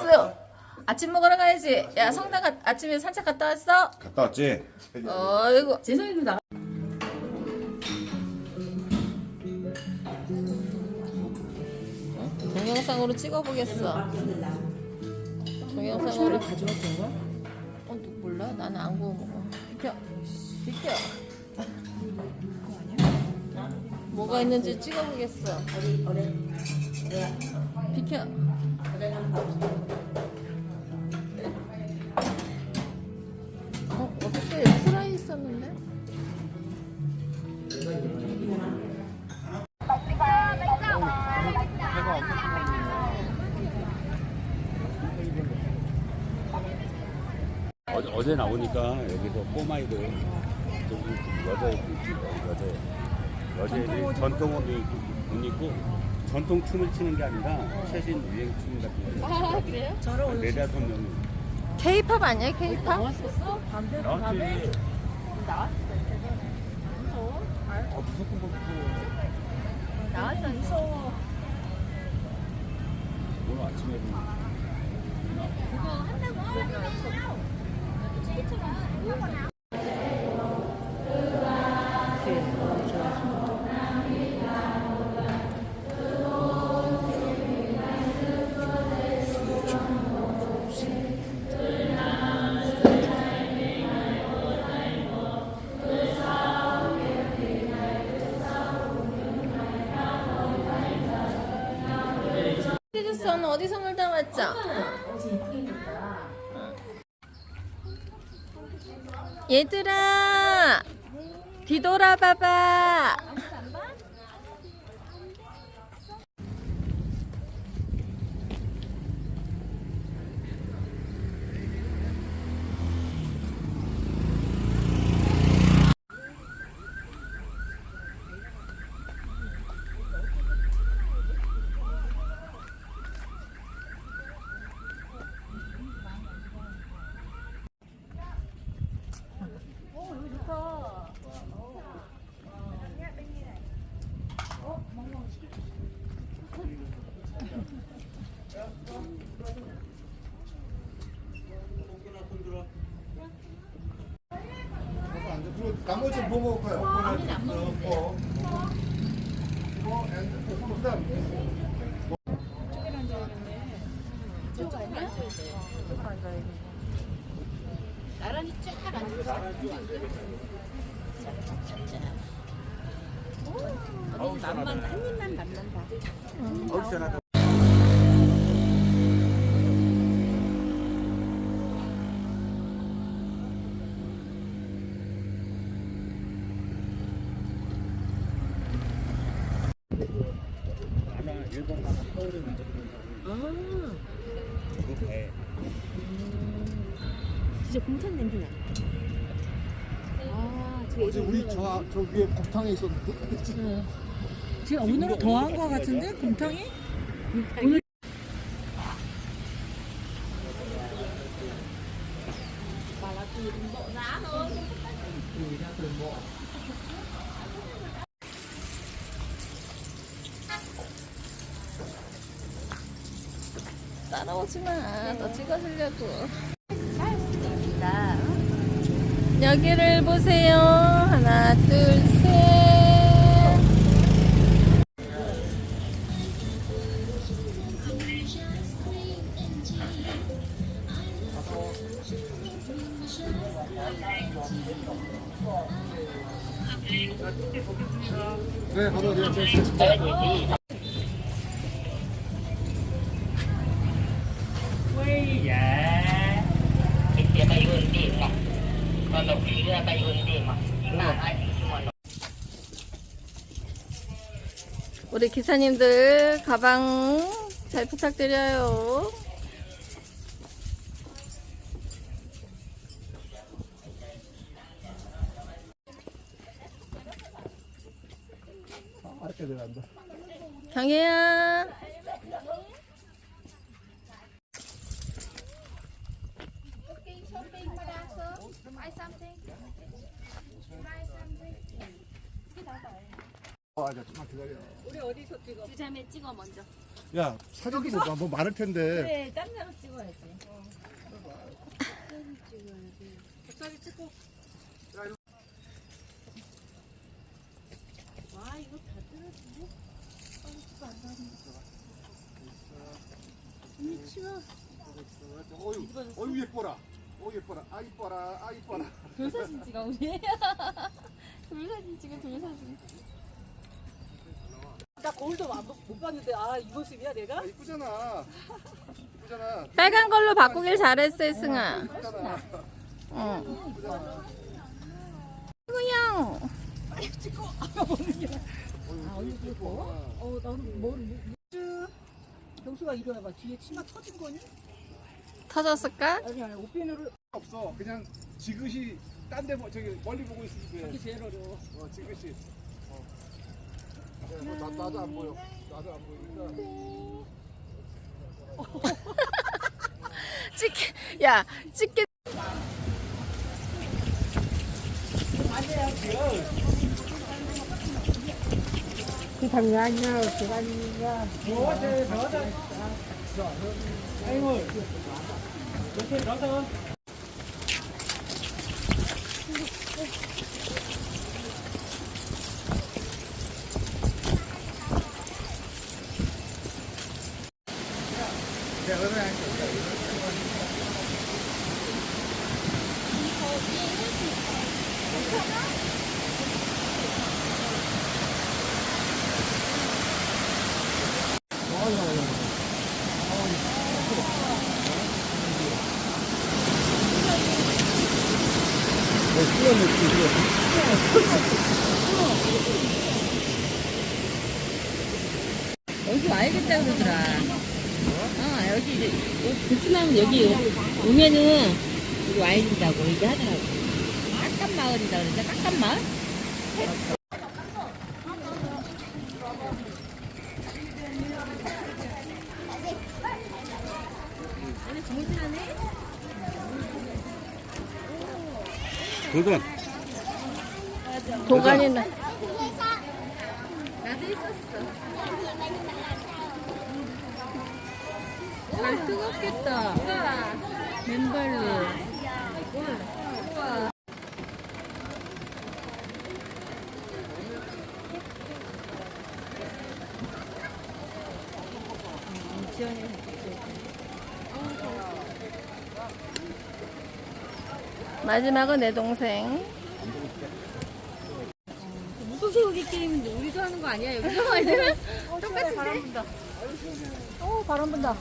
나이스. 아침 먹으러 가야지. 야 성당 가, 아침에 산책 갔다 왔어? 갔다 왔지? 어이구. 재성이도 나. 동영상으로 찍어보겠어. 동영상으로 가져왔던 거? 어, 누 몰라? 나는 안 구워 먹어. 비켜. 비켜. 뭐가 있는지 찍어보겠어. 비켜. 어제, 나오니까 여기서 꼬마이들 여자애들 있고 여자 여자애들 전통옷 입고 전통 춤을 추는 게 아니라 최신 유행 춤 같은 거. 아, 그래요? 네다섯 명이 케이팝 아니야, 케이팝? 나왔었어? 밤새 나왔지. 밤에? 아 무섭고 뭐 무서워. 나왔어 무서워. 오늘 아침에 보면 해줬어. 담았죠? 얘들아, 뒤돌아봐봐. 그리고 나머지 뭐 먹을까요? 아니 안 먹는데. 어. 어, 앤- 그다음 나란히 쫙 앉아. 언니 맛만 한 입만 남는다. 어우 시원하다. 하나 일본 가서 서울에 먼저 들어온 아, 그 배. 진짜 공탄 냄새 나. 아, 저 어제 우리 저, 저 위에 곱탕에 있었는데? 지금 오늘은 더한 거 같은데? 곰탕이? 따라오지 마. 너 찍어주려고. 여기를 보세요. 하나, 둘, 셋. 네, 바로 제 기사님들 가방 잘 부탁드려요. 이렇게 들어간다. 경혜야. 아, 잠깐만 기다려. 우리 어디서 찍어? 두 자매 찍어 먼저. 야, 사진도 뭐, 뭐 많을 텐데. 그래 딴 데로 찍어야지 닭다리 찍고. 와 이거 다 떨어지네. 어유, 어유 예뻐라. 어 예뻐라. 아 이뻐라. 아 이뻐라. 돌 사진 찍어 우리 돌 사진 찍어 돌 사진 나 거울도 안 보- 못 봤는데 아 이 모습이야 내가? 아 이쁘잖아. 이쁘잖아. 빨간 걸로 바꾸길 잘했어 승아 이쁘잖아. 응 이쁘잖아. 그냥 아 언니 그거 어 나는 뭘 뭐, 경수가 일어나봐 뒤에 치마 터진 거니? 터졌을까? 아니 아니 옷비누를 없어. 그냥 지그시 딴데 뭐 저기 멀리 보고 있으면 이게 돼. 제일 어려워 어, 지그시. 어. 네, 뭐, 나, 나도 안 보여. 나도 안 보이니까. 찍게 야 찍게 여기 와야겠다 그러더라 어 여기 이제 베트남 여기 오면은 여기 와야 된다고 얘기하더라고. 깎간 마을이다 그러죠? 깎간 마을? 도전. 도가니는 나도 있었어. 잘 뜨겁겠다 맨발로 마지막은 내 동생 무소세우기 게임인데 우리도 하는 거 아니야? 여기서 와야 되나? 똑같은데? 바람 분다 오 바람 분다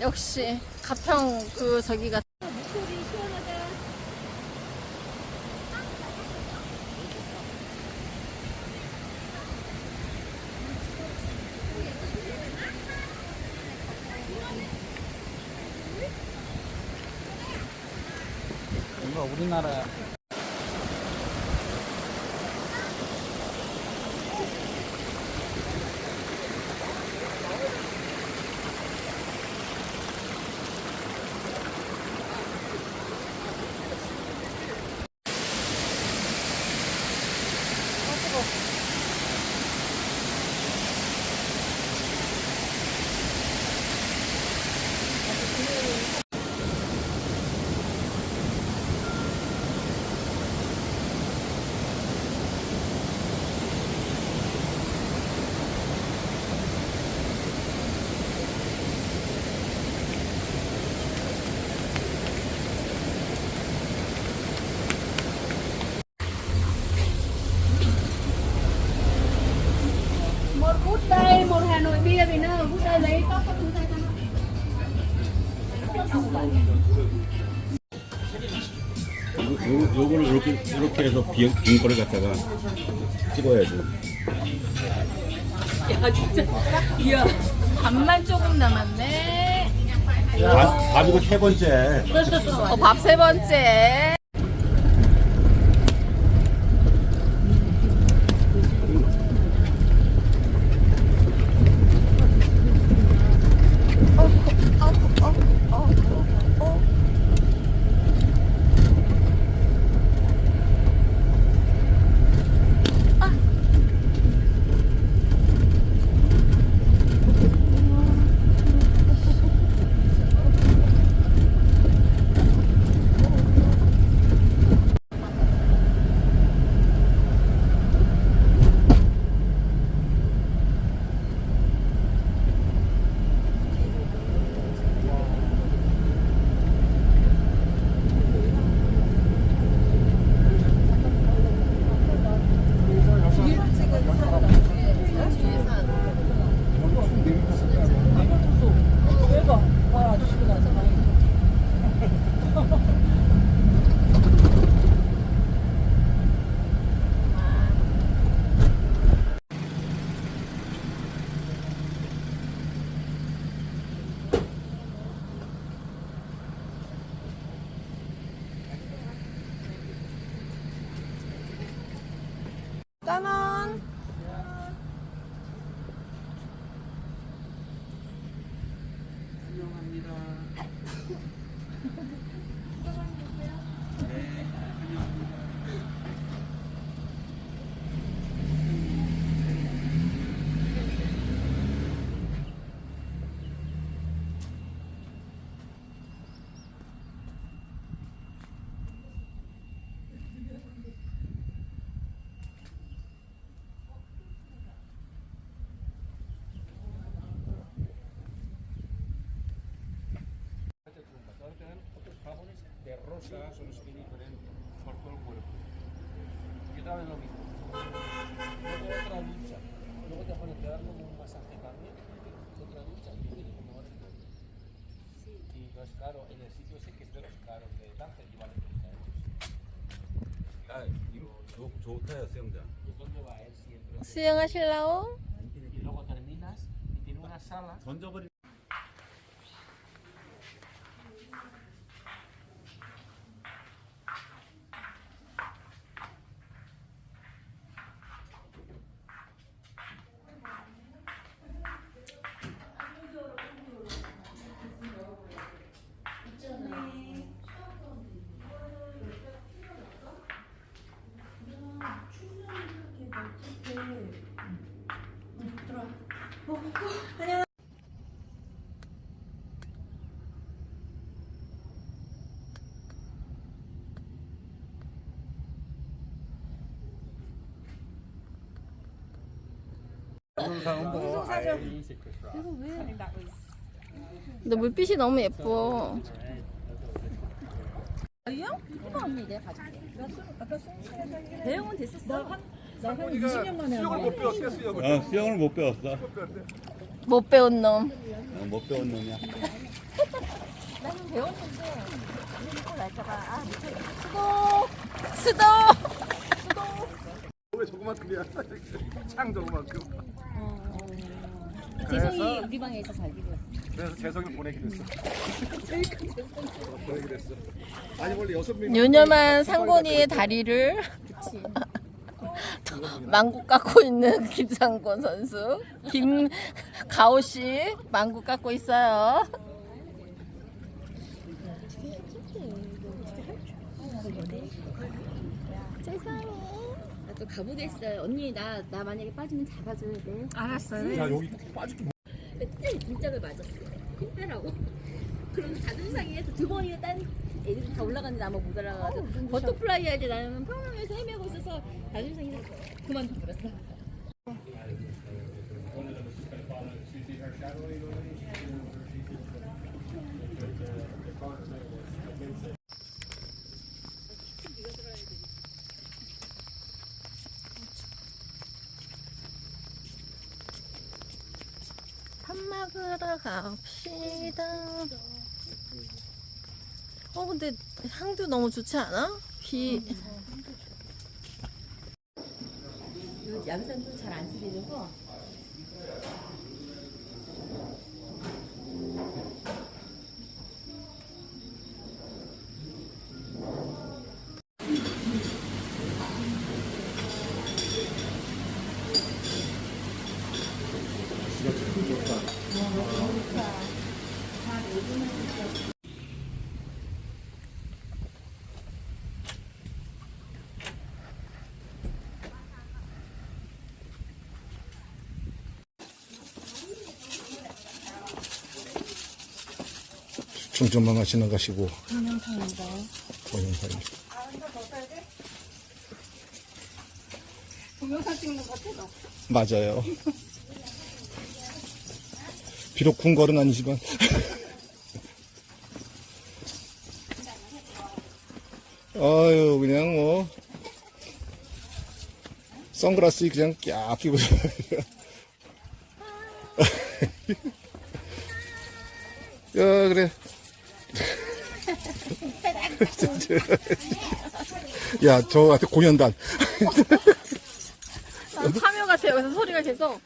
역시 가평 그 저기가 목소리 시원하다. 이거 우리나라 요, 요거를 이렇게 이렇게 해서 빈, 빈 거를 갖다가 찍어야지. 야, 진짜. 이야. 밥만 조금 남았네 밥, 밥이고 세 번째. 어, 밥 세 번째 rosas o no sé por todo el cuerpo. Y otra vez lo mismo. Luego otra ducha. Luego te pones a un masaje también. Otra ducha y viene como ahora. No es caro. En el sitio ese que es de los caros de Tánger pues, y vale 30 euros. Yo te en 던져버리. 근데 물빛이 너무 예뻐. 대형은 됐었어. 나한 20년 만에 한 수영을. 못 배웠어 수영을. 아 수영을 못 배웠어. 못 배운 놈. 어, 못 배운 놈이야. 나는 배웠는데 이거 아 못해. 수도! 왜 저거만큼이야? 창 저거만큼. 재성이 우리 방에 있어 살기로 했어. 그래서 재성이 보내기로 했어. 보내기로 했어. 아니 원래 여섯 명. 유념한 상곤이의 다리를 망국 깎고 있는 김상곤 선수. 김가오 씨 망국 깎고 있어요. 나또 가보겠어요. 언니 나 나 만약에 빠지면 잡아줘야 돼. 알았어요. 야 여기 빠질게. 그때 진짜를 맞았어. 힘 빼라고. 그럼 자존상에서 두 번이나 딴 애들이 다 올라갔는데 나만 못 올라가가지고 버터플라이 할 때 나는 평양에서 헤매고 있어서 자존상에서 그만둬버렸어. 밥 먹으러 갑시다. 어 근데 향도 너무 좋지 않아? 비요 양산도 잘 안 쓰려고 충전만 하시는 것이고. 동영상인가요? 동영상. 동영상 찍는 것 같아. 맞아요. 비록 궁궐은 아니지만. 아유, 그냥 뭐. 선글라스 그냥 깍 끼고. 야, 그래. 야, 저한테 공연단. 난 파묘 같아 여기서 소리가 계속